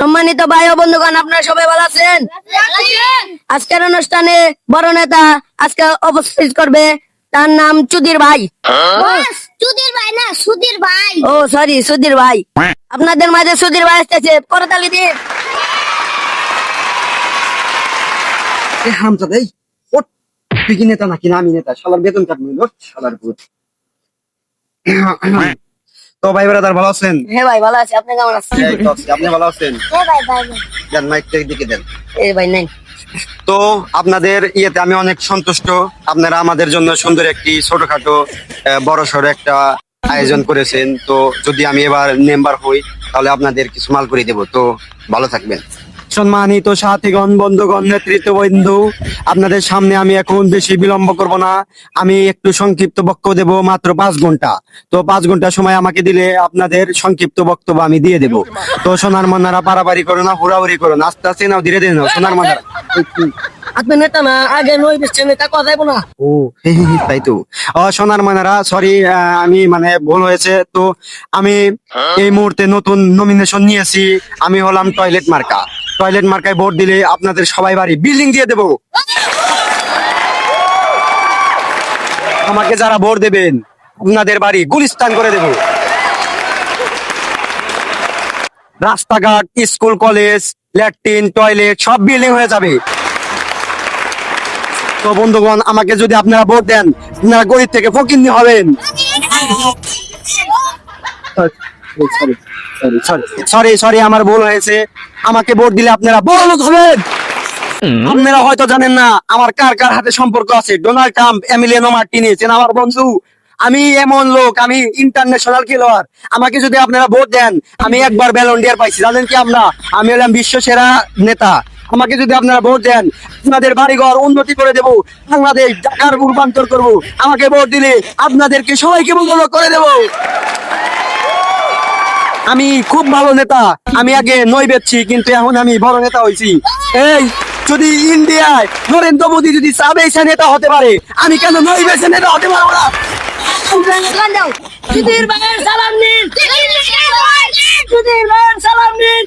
সম্মানিত ভাই ও বন্ধুগণ আপনারা সবাই ভালো আছেন? আজকের অনুষ্ঠানে বড় নেতা আজকে উপস্থিত করবে তার নাম চুদির ভাই। বস চুদির ভাই না সুধীর ভাই। ও সরি সুধীর ভাই। আপনাদের মাঝে সুধীর ভাই আসতেছে করতালি দিন। ওঠ তুই কি নেতা নাকি না? আমি নেতা শালার বেতন কাটবি শালার ভূত তো ভাই ব্রাদার ভালো আছেন? হ্যাঁ ভাই ভালো আছি। আপনি কেমন আছেন? এই তো আছি, আপনি ভালো আছেন? হ্যাঁ ভাই ভাই মাইকটা দেন। এই ভাই নাই তো আপনাদের ইয়েতে আমি অনেক সন্তুষ্ট। আপনারা আমাদের জন্য সুন্দর একটি ছোটখাটো বড় সড়ো একটা আয়োজন করেছেন। তো যদি আমি এবার মেম্বার হই তাহলে আপনাদের কিছু মাল করে দেবো। তো ভালো থাকবেন। সম্মানিত সাথীগণ বন্ধুগণ নেতৃত্ববৃন্দ আপনাদের সামনে আমি এখন বেশি বিলম্ব করব না। আমি একটু সংক্ষিপ্ত বক্তব্য দেব মাত্র পাঁচ ঘণ্টা। তো পাঁচ ঘণ্টা সময় আমাকে দিলে আপনাদের সংক্ষিপ্ত বক্তব্য আমি দিয়ে দেব। তো সোনার মন্নারা পারাপারি করো না হুড়াহুড়ি করো না আস্তে আস্তে নাও ধীরে ধীরে নাও সোনার মন্নারা। আপনি নেতা না আগে নই বেশি নেতা কথা না। ও হে হে হে, তাই তো। ও সোনার মানারা সরি আমি মানে ভুল হয়েছে। তো আমি এই মুহূর্তে নতুন নমিনেশন নিয়েছি। আমি হলাম টয়লেট মার্কা টয়লেট মার্কায় ভোট দিলে আপনাদের সবাই বাড়ি বিল্ডিং দিয়ে দেবো। আমাকে যারা ভোট দেবেন আপনাদের বাড়ি গুলিস্তান করে দেব। রাস্তাঘাট স্কুল কলেজ ল্যাট্রিন টয়লেট সব বিল্ডিং হয়ে যাবে। তো বন্ধুগণ আমাকে যদি আপনারা ভোট দেন আপনারা গরিব থেকে ফকিন্নি হবেন। সরি সরি আমার ভুল হয়েছে। আমাকে ভোট দিলে আপনারা বড় হবেন। আপনারা হয়তো জানেন না, আমার কার কার হাতে সম্পর্ক আছে? ডোনাল্ড ট্রাম্প এমিলিয়ানো আমার বন্ধু? আমি এমন লোক, আমি ইন্টারন্যাশনাল খেলোয়াড়। আমাকে যদি আপনারা ভোট দেন, আমি একবার ব্যালন্ডিয়ার পাইছি। জানেন কি আমরা? আমি হলাম বিশ্ব সেরা নেতা। আমাকে যদি আপনারা ভোট দেন, আপনাদের বাড়িঘর উন্নতি করে দেব, বাংলাদেশ ঢাকার রূপান্তর করব। আমাকে ভোট দিলে আপনাদেরকে সবাইকে বন্ধ করে দেব। আমি খুব ভালো নেতা। আমি আগে নই বেচছি, কিন্তু এখন আমি বড় নেতা হয়েছি এই, যদি ইন্ডিয়ায় নরেন্দ্র মোদী যদি সাবেসা নেতা হতে পারে, আমি কেন নই বেছে নেতা হতে পারব না? সালাম নিন। সালাম নিন।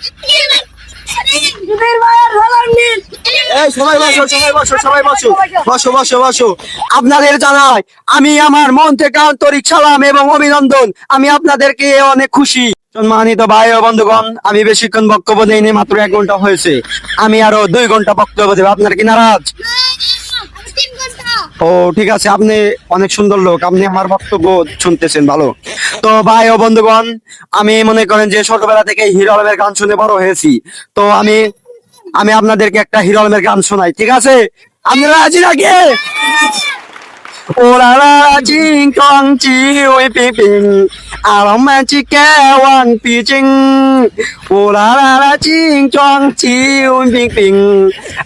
এই সবাই বসো সবাই বসো সবাই বসো বসো বসো। বসো আপনাদের জানাই আমি আমার মন থেকে আন্তরিক সালাম এবং অভিনন্দন। আমি আপনাদেরকে অনেক খুশি। সম্মানিত ভাই ও বন্ধুগণ আমি বেশিক্ষণ বক্তব্য দেইনি মাত্র এক ঘণ্টা হয়েছে। আমি আরও দুই ঘণ্টা বক্তব্য দেবো। আপনার কি নারাজ? ও ঠিক আছে আপনি অনেক সুন্দর লোক। আপনি আমার বক্তব্য শুনতেছেন ভালো। তো ভাই ও বন্ধুগণ আমি মনে করেন যে ছোটবেলা থেকে হিরো আলমের গান শুনে বড় হয়েছি। তো আমি আমি আপনাদেরকে একটা হিরো আলমের গান শোনাই ঠিক আছে? আপনারা রাজি নাকি? ওরা জিং কং জি ওই পি পিং আলম ম্যাচি কে ওয়ান পি জিং ওরা লা জিং চং জি ওই পি পিং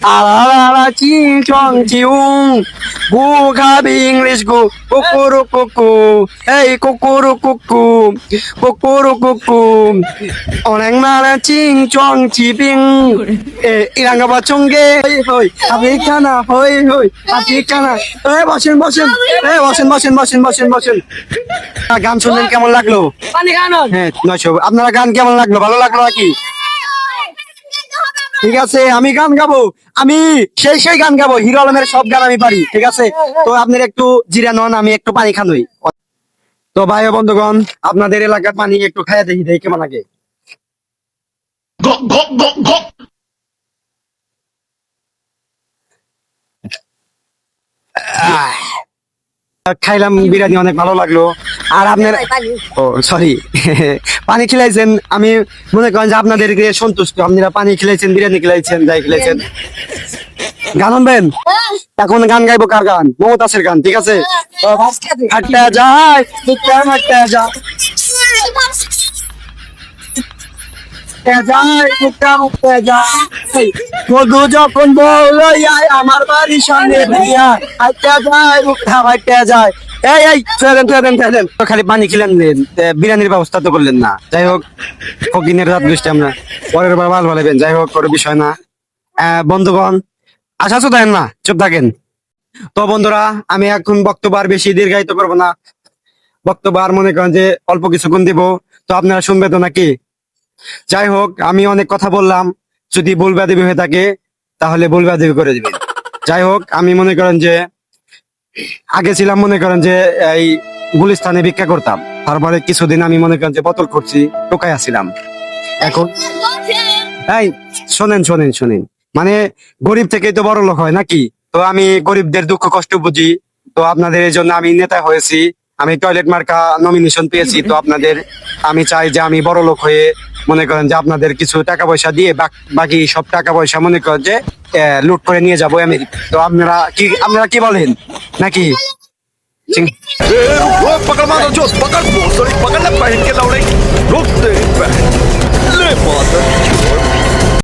আলা লা লা জিং চং জি উং গু খাবি ইংলিশ গু কুকুরু কুকু এই কুকুরু কুকু কুকুরু কুকু অনেক নারা চিং চং চিপিং এ ইরাঙ্গা বাচঙ্গে হই হই আপনি খানা হই হই আপনি খানা এ বসেন বসেন এ বসেন বসেন বসেন বসেন। বসেন গান শুনলেন কেমন লাগল? হ্যাঁ নয়শো। আপনারা গান কেমন লাগল? ভালো লাগল নাকি? ঠিক আছে আমি গান গাবো। আমি সেই সেই গান গাবো। হিরো আলমের সব গান আমি পারি ঠিক আছে? তো আপনার একটু জিরা নন আমি একটু পানি খানোই তো ভাই বন্ধুগণ আপনাদের এলাকার পানি একটু খাইয়া দেখি দেখি কেমন লাগে। আহ, খাইলাম বিরিয়ানি অনেক ভালো লাগল। আর আপনার ও সরি পানি খেলাইছেন আমি মনে করেন যে আপনাদেরকে সন্তুষ্ট। আপনারা পানি খেলাইছেন বিরিয়ানি খেলাইছেন যাই খেলাইছেন। গান আনবেন এখন গান গাইবো কার গান? মমতাসের গান ঠিক আছে? হাঁটতে যায় হাঁটতে যায়। খালি পানি খেলেন বিরিয়ানির ব্যবস্থা তো করলেন না। যাই হোক, ফকিনের রাত বৃষ্টি আমরা। পরের বার ভালো ভালো যাই হোক, কোনো বিষয় না। বন্ধুগণ, আশা তো না? চুপ থাকেন। তো বন্ধুরা, আমি এখন বক্তব্য আর বেশি দীর্ঘায়িত করব না। বক্তব্য আর মনে করেন যে অল্প কিছুক্ষণ দিব। তো আপনারা শুনবে তো নাকি? যাই হোক আমি অনেক কথা বললাম। যদি ভুলবাদিবি হয়ে থাকে, তাহলে ভুলবাদিবি করে দিবেন। যাই হোক আমি মনে করেন যে, আগে ছিলাম মনে করেন যে, এই গুলিস্তানে ভিক্ষা করতাম। তারপরে কিছুদিন আমি মনে করেন যে, বোতল করছি টোকাই আসছিলাম এখন এই, শোনেন শোনেন শোনেন। মানে গরিব থেকেই তো বড় লোক হয় নাকি? তো আমি গরিবদের দুঃখ, কষ্ট বুঝি। তো আপনাদের এই জন্য আমি নেতা হয়েছি। আমি টয়লেট মার্কা নমিনেশন পেয়েছি। তো আপনাদের, আমি চাই যে আমি বড় লোক হয়ে মনে করেন যে আপনাদের কিছু টাকা পয়সা দিয়ে বাকি সব টাকা পয়সা মনে করেন যে লুট করে নিয়ে যাব আমেরিকা তো আপনারা কি আপনারা কি বলেন? নাকি? চিং-